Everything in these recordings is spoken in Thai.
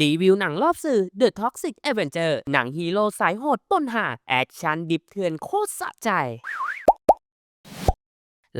รีวิวหนังรอบสื่อ The Toxic Avenger หนังฮีโร่สายโหดปล้นหา แอคชั่นดิบเถื่อนโคตรสะใจ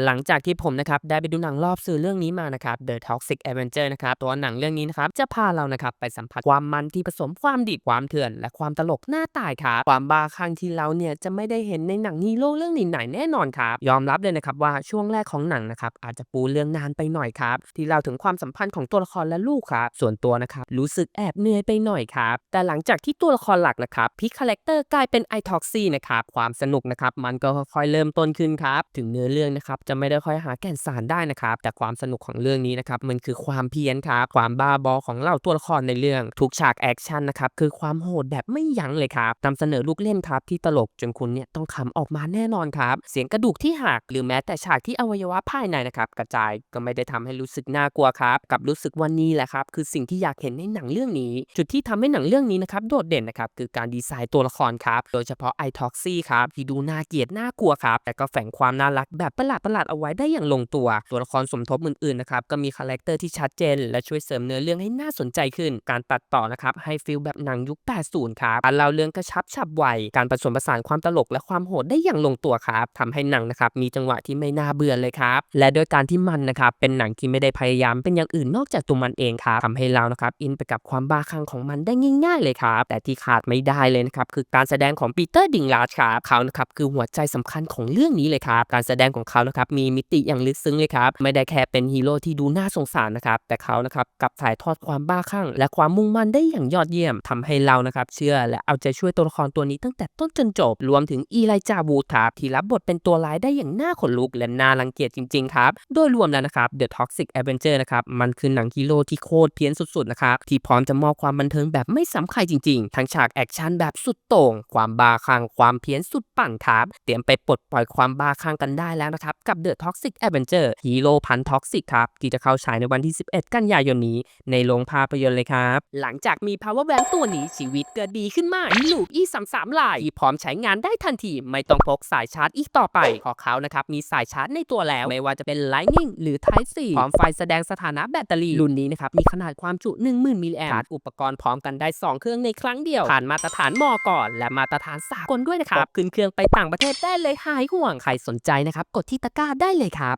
หลังจากที่ผมนะครับได้ไปดูหนังรอบสื่อเรื่องนี้มานะครับ The Toxic Avenger นะครับตัวหนังเรื่องนี้นะครับจะพาเรานะครับไปสัมผัสความมันที่ผสมความดิบความเถื่อน และความตลกหน้าตายครับความบ้าคลั่งที่เราเนี่ยจะไม่ได้เห็นในหนังฮีโร่เรื่องไหนแน่นอนครับยอมรับเลยนะครับว่าช่วงแรกของหนังนะครับอาจจะปูเรื่องนานไปหน่อยครับที่เราถึงความสัมพันธ์ของตัวละครและลูกครับส่วนตัวนะครับรู้สึกแอบเหนื่อยไปหน่อยครับแต่หลังจากที่ตัวละครหลักนะครับพิกคาแรคเตอร์กลายเป็นไอท็อกซี่นะครับความสนุกนะครับมันก็ค่อยๆเริ่มต้นขึ้นครับถึงเนื้อเรื่องนะครับจะไม่ได้ค่อยหาแก่นสารได้นะครับ แต่ความสนุกของเรื่องนี้นะครับมันคือความเพี้ยนครับความบ้าบอของเหล่าตัวละครในเรื่องทุกฉากแอคชั่นนะครับคือความโหดแบบไม่ยั้งเลยครับนำเสนอลูกเล่นครับที่ตลกจนคุณเนี่ยต้องขำออกมาแน่นอนครับเสียงกระดูกที่หักหรือแม้แต่ฉากที่อวัยวะภายในนะครับกระจายก็ไม่ได้ทำให้รู้สึกน่ากลัวครับกับรู้สึกว่านี่แหละครับคือสิ่งที่อยากเห็นในหนังเรื่องนี้ จุดที่ทำให้หนังเรื่องนี้นะครับโดดเด่นนะครับคือการดีไซน์ตัวละครครับโดยเฉพาะไอท็อกซี่ครับที่ดูน่าเกลียดน่ากลัวครับแต่ก็แฝงความน่ารักแบบประหลาดประหลาดเอาไว้ได้อย่างลงตัว ตัวละครสมทบอื่นๆนะครับก็มีคาแรคเตอร์ที่ชัดเจน และช่วยเสริมเนื้อเรื่องให้น่าสนใจขึ้น การตัดต่อนะครับให้ฟีลแบบหนังยุค 80 ครับการเล่าเรื่องกระชับฉับไว การผสมผสานความตลกและความโหดได้อย่างลงตัวครับทำให้หนังนะครับมีจังหวะที่ไม่น่าเบื่อเลยครับและโดยการที่มันนะครับเป็นหนังที่ไม่ได้พยายามเป็นอย่างอื่นนอกจากตัวมันเองครับทำให้เรานะครับอินไปกับความบ้าคลั่งของมันได้ง่าย ๆ เลยครับแต่ที่ขาดไม่ได้เลยนะครับคือการแสดงของปีเตอร์ดิงลาชครับเขานะครับคือหัวใจสำคัญของเรื่องนี้เลยครับการแสดงของเขานะครับมีมิติอย่างลึกซึ้งเลยครับ ไม่ได้แค่เป็นฮีโร่ที่ดูน่าสงสารนะครับ แต่เขานะครับกลับถ่ายทอดความบ้าคลั่ง และความมุ่งมั่นได้อย่างยอดเยี่ยมทำให้เรานะครับเชื่อและเอาใจช่วยตัวละครตัวนี้ตั้งแต่ต้นจนจบ รวมถึงอีไลจาวูดครับที่รับบทเป็นตัวร้ายได้อย่างน่าขนลุกและน่ารังเกียจจริงๆครับ โดยรวมแล้วนะครับ The Toxic Avenger นะครับ มันคือหนังฮีโร่ที่โคตรเพี้ยนสุดๆนะครับ ที่พร้อมจะมอบความบันเทิงแบบไม่ซ้ำใครจริงๆ ทั้งฉากแอคชั่นแบบสุดโต่ง ความบ้าคลั่ง ความเพี้ยนสุดปั่นครับ เตรียมไปปลดปล่อยความบ้าคลั่งกันได้แล้วนะครับกับ The Toxic Avenger ฮีโร่พันท็อกซิกครับ ที่จะเข้าฉายในวันที่ 11 กันยายนนี้ ในโรงภาพยนตร์เลยครับ หลังจากมี power bank ตัวนี้ชีวิตเกิดดีขึ้นมากมีลูก e 3 3ลายที่พร้อมใช้งานได้ทันที ไม่ต้องพกสายชาร์จอีกต่อไปเพราะเขานะครับมีสายชาร์จในตัวแล้ว ไม่ว่าจะเป็น Lightning หรือ Type C พร้อมไฟแสดงสถานะแบตเตอรี่รุ่นนี้นะครับมีขนาดความจุ 10,000 มิลลิแอมป์ชาร์จอุปกรณ์พร้อมกันได้ 2 เครื่องในครั้งเดียวผ่านมาตรฐานมอก่อน และมาตรฐานสากลด้วยนะครับขึ้นเครื่องไปต่างประเทศได้เลยหายห่วงใครสนใจนะครับกดที่ตะกร้าได้เลยครับ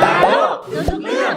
แล้วทุกเรื่อง